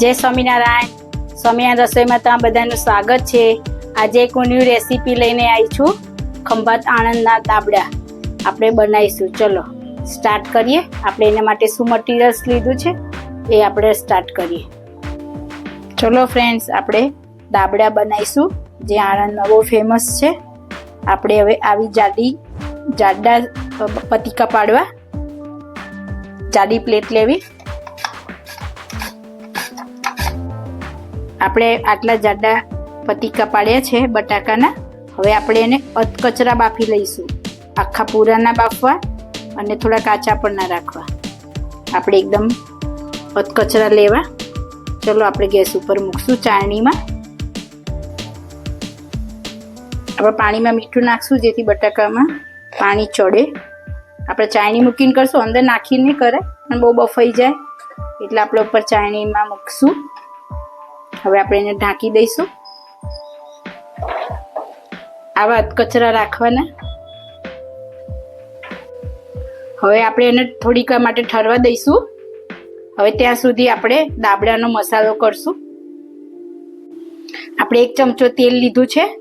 જય સ્વામિનારાયણ. સ્વામિનારાયણ રસોઈમાં તમારા બધાનું સ્વાગત છે. આજે એક હું ન્યૂ રેસીપી લઈને આવી છું. ખંભાત આણંદના તાબડા આપણે બનાવીશું. ચલો સ્ટાર્ટ કરીએ. આપણે એના માટે શું મટીરિયલ્સ લીધું છે એ આપણે સ્ટાર્ટ કરીએ. ચલો ફ્રેન્ડ્સ આપણે દાબડા બનાવીશું, જે આણંદમાં બહુ ફેમસ છે. આપણે હવે આવી જાડી, જાડા પતિકા પાડવા. જાડી પ્લેટ લેવી. આપણે આટલા જાડા પતિકા પાડ્યા છે બટાકાના. હવે આપણે એને અધકચરા બાફી લઈશું. આખા પૂરાના બાફવા અને થોડા કાચા પણ ના રાખવા. આપણે એકદમ અધકચરા લેવા. ચલો આપણે ગેસ ઉપર મૂકશું ચાળણીમાં આપણે પાણીમાં મીઠું નાખશું જેથી બટાકામાં પાણી ચડે. આપણે ચાયણી મૂકીને કરશું, અંદર નાખીને કરે, પણ બહુ બફાઈ જાય. એટલે આપણે ઉપર ચાયણીમાં મૂકશું. હવે આપણે એને ઢાંકી દઈશું. આવા કચરા રાખવાના. હવે આપણે એને થોડીક માટે ઠરવા દઈશું. હવે ત્યાં સુધી આપણે દાબડાનો મસાલો કરશું. આપણે એક ચમચો તેલ લીધું છે.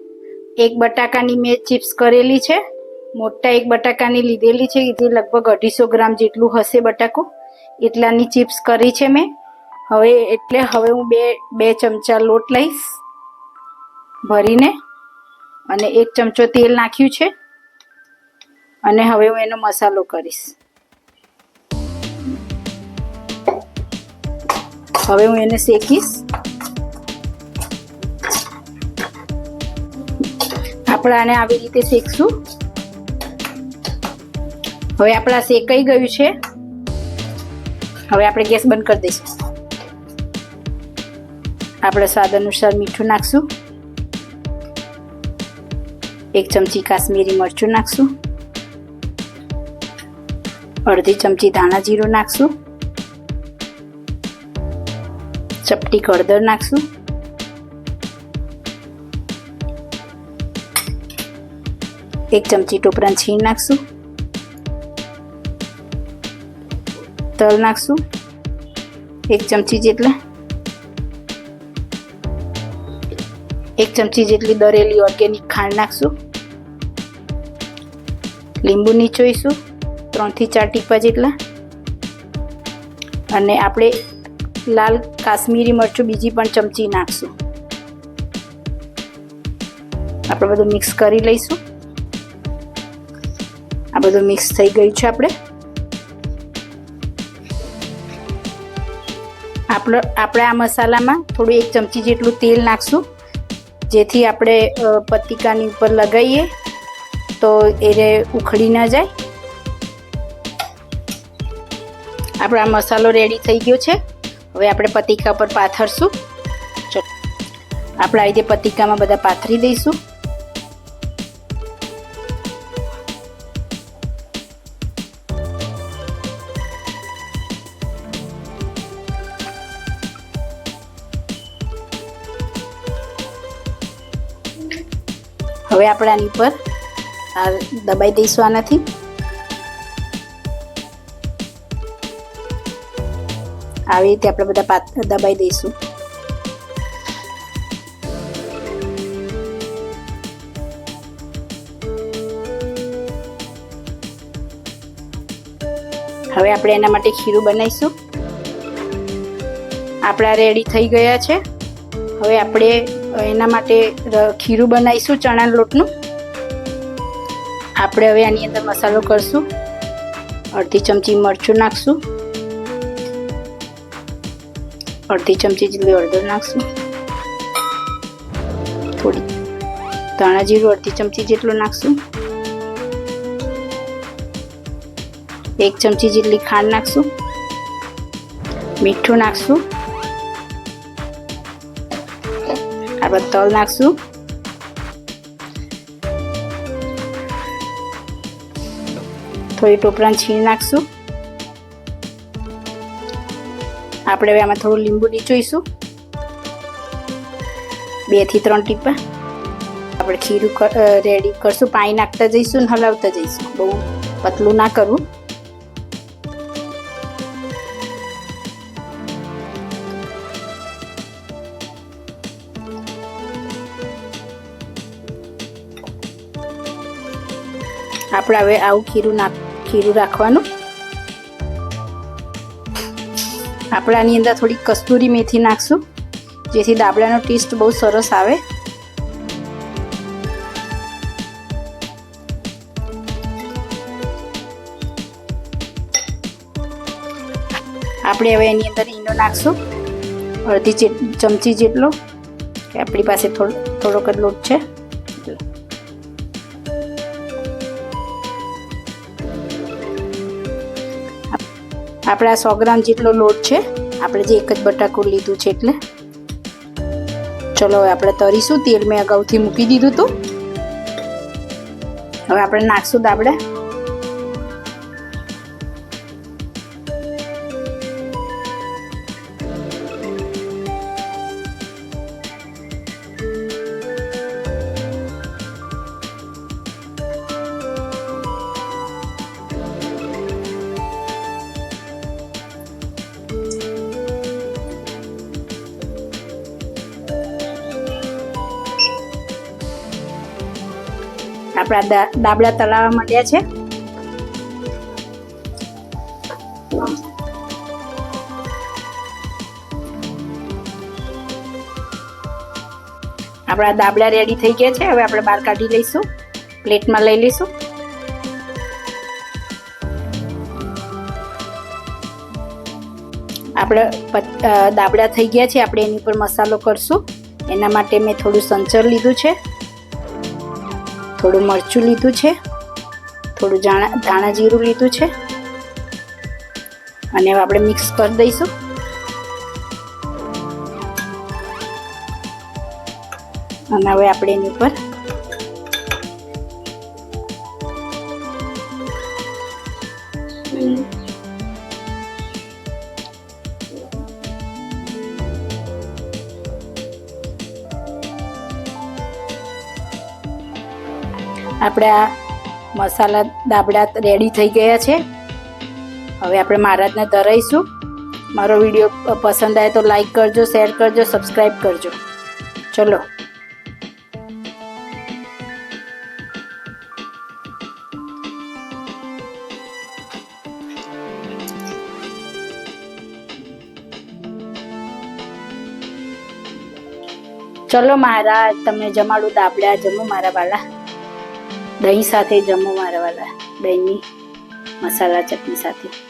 એક બટાકાની મેં ચિપ્સ કરેલી છે. મોટા એક બટાકાની લીધેલી છે. જે લગભગ અઢીસો ગ્રામ જેટલું હશે બટાકો. એટલાની ચિપ્સ કરી છે મેં. હવે એટલે હવે હું બે બે ચમચા લોટ લઈશ ભરીને અને એક ચમચો તેલ નાખ્યું છે. અને હવે હું એનો મસાલો કરીશ. હવે હું એને શેકીશ. આપણે આને આવી રીતે શેકશું. હવે આપણા શેકાઈ ગયું છે. હવે આપણે ગેસ બંધ કરી દઈશું. આપણે સ્વાદ અનુસાર મીઠું નાખશું. એક ચમચી કાશ્મીરી મરચું નાખશું. અડધી ચમચી ધાણા જીરું નાખશું. ચપટી હળદર નાખશું. એક ચમચી ટોપરાન છીણ નાખશું. તલ નાખશું. એક ચમચી જેટલા એક ચમચી જેટલી દરેલી ઓર્ગેનિક ખાંડ નાખશું. લીંબુ નીચોઈશું, ત્રણથી ચાર ટીપા જેટલા. અને આપણે લાલ કાશ્મીરી મરચું બીજી પણ ચમચી નાખશું. આપણે બધું મિક્સ કરી લઈશું. આ બધું મિક્સ થઈ ગયું છે આપણે આપણે આ મસાલામાં થોડું એક ચમચી જેટલું તેલ નાખશું. જેથી આપણે પતિકાની ઉપર લગાવીએ તો એને ઉખડી ના જાય. આપણો આ મસાલો રેડી થઈ ગયો છે. હવે આપણે પતિકા પર પાથરશું. આપણે આ રીતે પતિકામાં બધા પાથરી દઈશું. હવે આપણે આની પર આ દબાઈ દઈશું આનાથી. આવી રીતે આપણે બધા પાત્ર દબાઈ દઈશું. હવે આપણે એના માટે ખીરું બનાવીશું. આપણા રેડી થઈ ગયા છે. હવે આપણે એના માટે ખીરું બનાવીશું, ચણાના લોટનું. આપણે હવે આની અંદર મસાલો કરશું. અડધી ચમચી મરચું નાખશું. અડધી ચમચી જેટલી હળદર નાખશું. થોડી ધાણા જીરું અડધી ચમચી જેટલું નાખશું. એક ચમચી જેટલી ખાંડ નાખશું. મીઠું નાખશું. આપણે તલ નાખશું થોડી ટોપરાન છીણ નાખશું આપણે હવે આમાં થોડું લીંબુ નીચોઈશું બેથી ત્રણ ટીપા આપણે ખીરું રેડી કરશું પાણી નાખતા જઈશું ને હલાવતા જઈશું બહુ પતલું ના કરવું આપણે હવે આવું ખીરું નાખ, ખીરું રાખવાનું. આપણે આની અંદર થોડી કસ્તુરી મેથી નાખશું, જેથી દાબડાનો ટેસ્ટ બહુ સરસ આવે. આપણે હવે એની અંદર ઈનો નાખશું, અડધી ચમચી જેટલો, કે આપણી પાસે થોડો, થોડોક જ લોટ છે. આપણે આ સો ગ્રામ જેટલો લોટ છે. આપણે જે એક જ બટાકું લીધું છે એટલે. ચલો હવે આપણે તરીશું. તેલ મેં અગાઉથી મૂકી દીધું હતું. હવે આપણે નાખશું દાબડા. આપણા દા- દાબડા તળાવવા માંડ્યા છે. આપણા દાબડા રેડી થઈ ગયા છે. હવે આપણે બહાર કાઢી લઈશું. પ્લેટમાં લઈ લઈશું. આપણે દાબડા થઈ ગયા છે. આપણે એની ઉપર મસાલો કરશું. એના માટે મેં થોડું સંચર લીધું છે. થોડું મરચું લીધું છે. થોડું જાણા ધાણા જીરું લીધું છે. અને હવે આપણે મિક્સ કરી દઈશું. અને હવે આપણે એની ઉપર આપણે મસાલા દાબડા રેડી થઈ ગયા છે. હવે આપણે મહારાજને ધરાઈશું. મારો વીડિયો પસંદ આવે તો લાઈક કરજો શેર કરજો સબસ્ક્રાઈબ કરજો. ચલો. ચલો મહારાજ, તમને જમાડું દાબડા જમો મારા વાલા દહીં સાથે જમો મારા વાલા દહીંની મસાલા ચટણી સાથે.